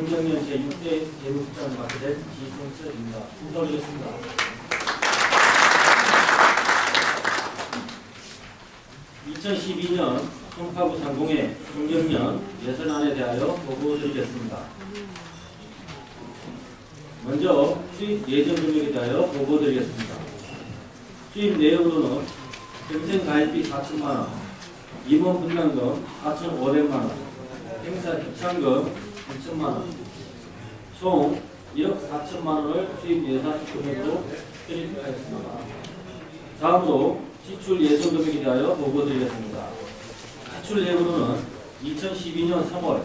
중경년 제6대 대무국장을 맡게 된 지성철입니다. 인사 올리겠습니다. (2012년) 송파구 상공의 중경년 예산안에 대하여 보고드리겠습니다. 먼저 수입 예정 금액에 대하여 보고드리겠습니다. 수입 내역으로는 평생 가입비 4천만 원, 임원 분담금 4,500만 원, 행사 협찬금 3천만 원, 총 1억 4천만 원을 수입 예산 금액으로 편입하였습니다. 다음으로 지출 예정 금액에 대하여 보고드리겠습니다. 지출 내역으로는 2012년 3월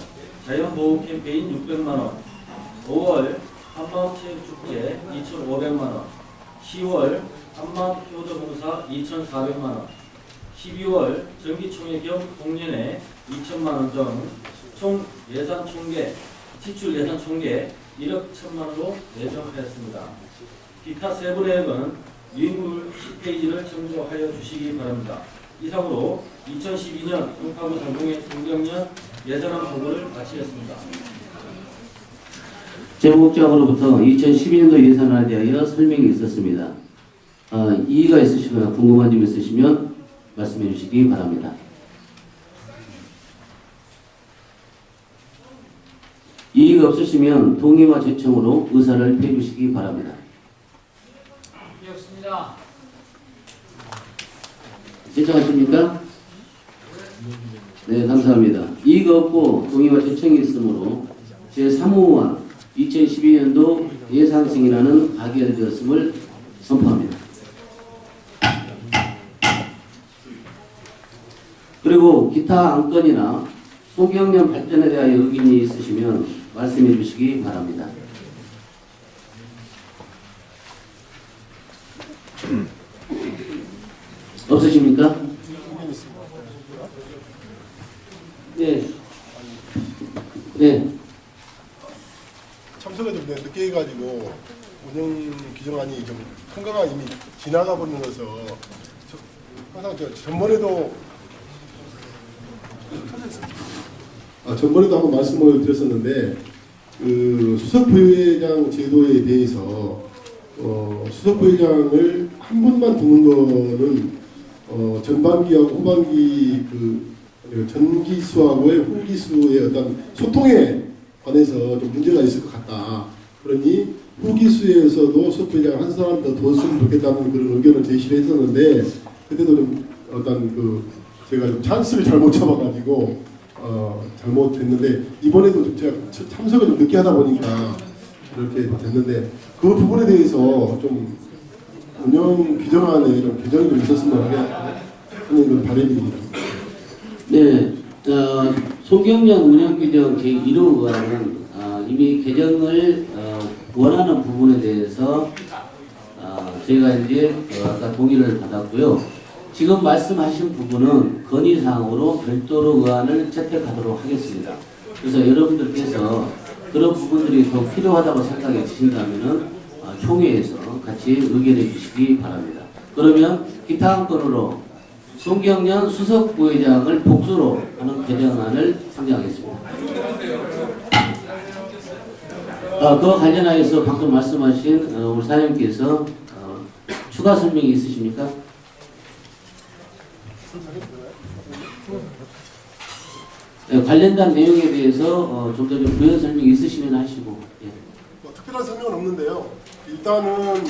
자연보호 캠페인 600만 원, 5월 한마음체육축제 2,500만 원, 10월 한마음 효도봉사 2,400만 원, 12월 정기총회 겸 공연회 2천만 원등 총 예산 총계 지출 예산 총계 1억 1천만 원으로 예정하였습니다. 기타 세부 내역은 링글 10페이지를 참조하여 주시기 바랍니다. 이상으로 2012년 송파구 상공의 성경년 예산안 보고를 마치겠습니다. 제목장으로부터 2012년도 예산안에 대하여 설명이 있었습니다. 어, 이의가 있으시거나 궁금한 점 있으시면 말씀해 주시기 바랍니다. 이의가 없으시면 동의와 제청으로 의사를 펴 주시기 바랍니다. 없습니다. 신청하십니까? 네, 감사합니다. 이의가 없고 동의와 제청이 있으므로 제3호와 2012년도 예산 승인안은 가결되었음을 선포합니다. 그리고 기타 안건이나 소경련 발전에 대하여 의견이 있으시면 말씀해 주시기 바랍니다. 없으십니까? 네. 네. 참석을 좀 늦게 해가지고 운영 규정안이 좀 통과가 이미 지나가 버려서 저- 항상 저 전번에도 아 전번에도 한번 말씀을 드렸었는데 그 수석 부회장 제도에 대해서 어, 수석 부회장을 한 분만 두는 거는 어, 전반기하고 후반기 그 전기수하고의 후기수의 어떤 소통에 관해서 좀 문제가 있을 것 같다. 그러니 후기수에서도 수석부장 한 사람 더 뒀으면 좋겠다는 그런 의견을 제시를 했었는데 그때도 좀 어떤 그 제가 좀 찬스를 잘못 잡아가지고 어 잘못 됐는데 이번에도 좀 제가 참- 참석을 좀 늦게 하다 보니까 이렇게 됐는데 그 부분에 대해서 좀 운영 규정안에 좀 개정이 좀 있었으면 하는 그런 바람입니다. 네, 어, 송경련 운영규정 제1호가는 어, 이미 개정을 어, 원하는 부분에 대해서 어, 저희가 이제 어, 아까 동의를 받았고요. 지금 말씀하신 부분은 건의사항으로 별도로 의안을 채택하도록 하겠습니다. 그래서 여러분들께서 그런 부분들이 더 필요하다고 생각이 드신다면은 어, 총회에서 같이 의견해 주시기 바랍니다. 그러면 기타 한 건으로 송경련 수석 부회장을 복수로 하는 개정안을 상정하겠습니다. 어, 그와 관련하여서 방금 말씀하신 어, 우리 사장님께서 어, 추가 설명이 있으십니까? 네, 관련된 내용에 대해서 어, 좀더 좀 부연 설명이 있으시면 하시고 예. 뭐 특별한 설명은 없는데요. 일단은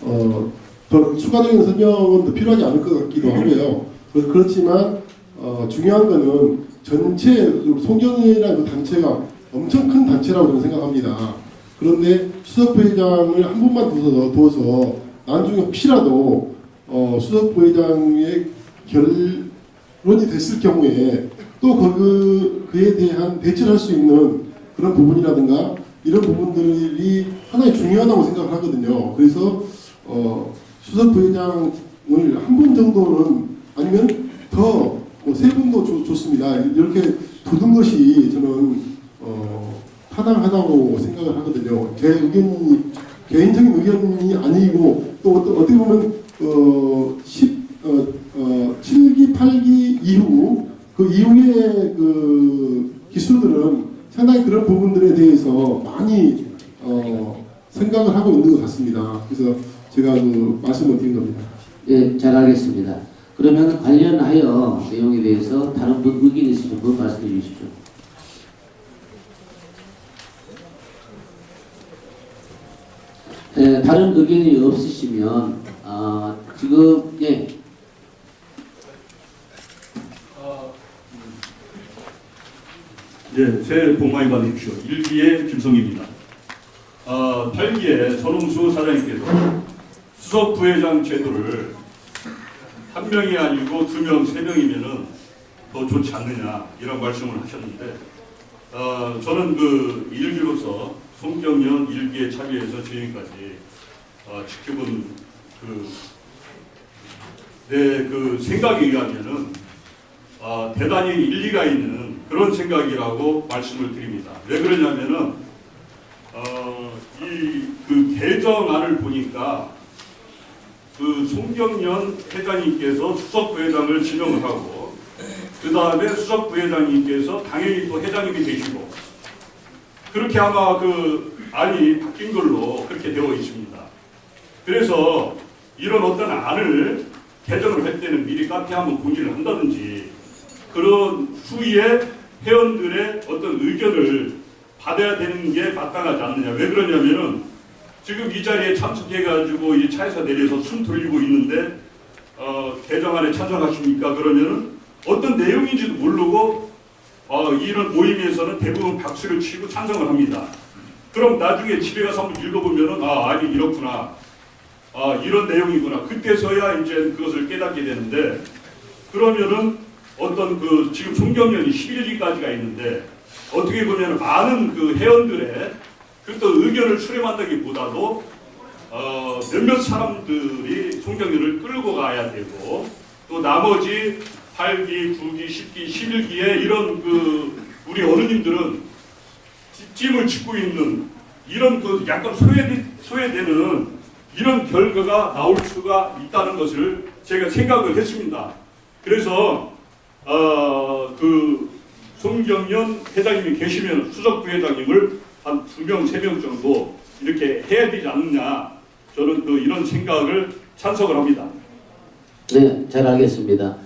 어, 더 추가적인 설명은 더 필요하지 않을 것 같기도 하고요. 그- 그렇지만 어, 중요한 거는 전체 송경이라는 그 단체가 엄청 큰 단체라고 저는 생각합니다. 그런데 수석 부회장을 한 분만 두어서, 두어서 나중에 혹시라도 어, 수석 부회장의 결론이 됐을 경우에 또 그, 그에 대한 대처를 할 수 있는 그런 부분이라든가 이런 부분들이 하나의 중요하다고 생각을 하거든요. 그래서 어, 수석 부회장을 한 분 정도는 아니면 더 세 분도 좋, 좋습니다. 이렇게 두는 것이 저는 어, 타당하다고 생각을 하거든요. 제 의견이 개인적인 의견이 아니고 또 어떻게 보면 어, 10, 어, 어, 7기, 8기 이후 그 이후에 그 기수 이슈들은 상당히 그런 부분들에 대해서 많이 어, 생각을 하고 있는 것 같습니다. 그래서 제가 그 말씀을 드린 겁니다. 예, 잘 알겠습니다. 그러면 관련하여 내용에 대해서 다른 분 의견 있으신 분 말씀해 주십시오. 예, 다른 의견이 없으시면 아, 지금 예, 네, 새해 복 많이 받으십시오. 일기의 김성입니다. 아, 8기의 전홍수 사장님께서 수석 부회장 제도를 한 명이 아니고 두 명, 세 명이면은 더 좋지 않느냐 이런 말씀을 하셨는데 어, 저는 그 일기로서 송경련 일기에 참여해서 지금까지 어, 지켜본 그내그 생각에 의하면은 아, 대단히 일리가 있는 그런 생각이라고 말씀을 드립니다. 왜 그러냐면은 어, 이그 개정안을 보니까 그 송경련 회장님께서 수석 부회장을 지명을 하고 그 다음에 수석 부회장님께서 당연히 또 회장님이 되시고 그렇게 아마 그 안이 바뀐 걸로 그렇게 되어 있습니다. 그래서 이런 어떤 안을 개정을 할 때는 미리 카페 한번 공지를 한다든지 그런 후에 회원들의 어떤 의견을 받아야 되는 게 마땅하지 않느냐. 왜 그러냐면은 지금 이 자리에 참석해가지고 이 차에서 내려서 숨 돌리고 있는데 어, 개정안에 찬성하십니까? 그러면은 어떤 내용인지도 모르고 어, 이런 모임에서는 대부분 박수를 치고 찬성을 합니다. 그럼 나중에 집에 가서 한번 읽어보면은 아 아니 이렇구나. 아 이런 내용이구나. 그때서야 이제 그것을 깨닫게 되는데 그러면은 어떤 그 지금 총경련이 11기까지가 있는데 어떻게 보면 많은 그 회원들의 그또 의견을 수렴한다기보다도 어, 몇몇 사람들이 총경련을 끌고 가야 되고 또 나머지 8기, 9기, 10기, 11기에 이런 그 우리 어른님들은 찜을 짓고 있는 이런 그 약간 소외, 소외되는 이런 결과가 나올 수가 있다는 것을 제가 생각을 했습니다. 그래서 어, 그 송경련 회장님이 계시면 수석 부 회장님을 한 두 명, 세 명 정도 이렇게 해야 되지 않느냐 저는 그 이런 생각을 찬성을 합니다. 네, 잘 알겠습니다.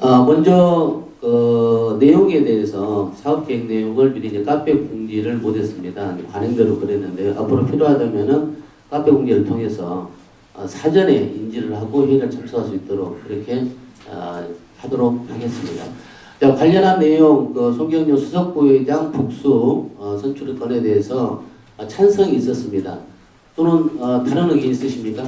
아, 먼저 그 내용에 대해서 사업 계획 내용을 미리 이제 카페 공지를 못했습니다. 관행대로 그랬는데 앞으로 필요하다면은 카페 공지를 통해서 어, 사전에 인지를 하고 회의를 참석할 수 있도록 그렇게 아, 하도록 하겠습니다. 자, 관련한 내용, 그 송경련 수석 부회장 복수 어, 선출 건에 대해서 어, 찬성이 있었습니다. 또는 어, 다른 의견 있으십니까?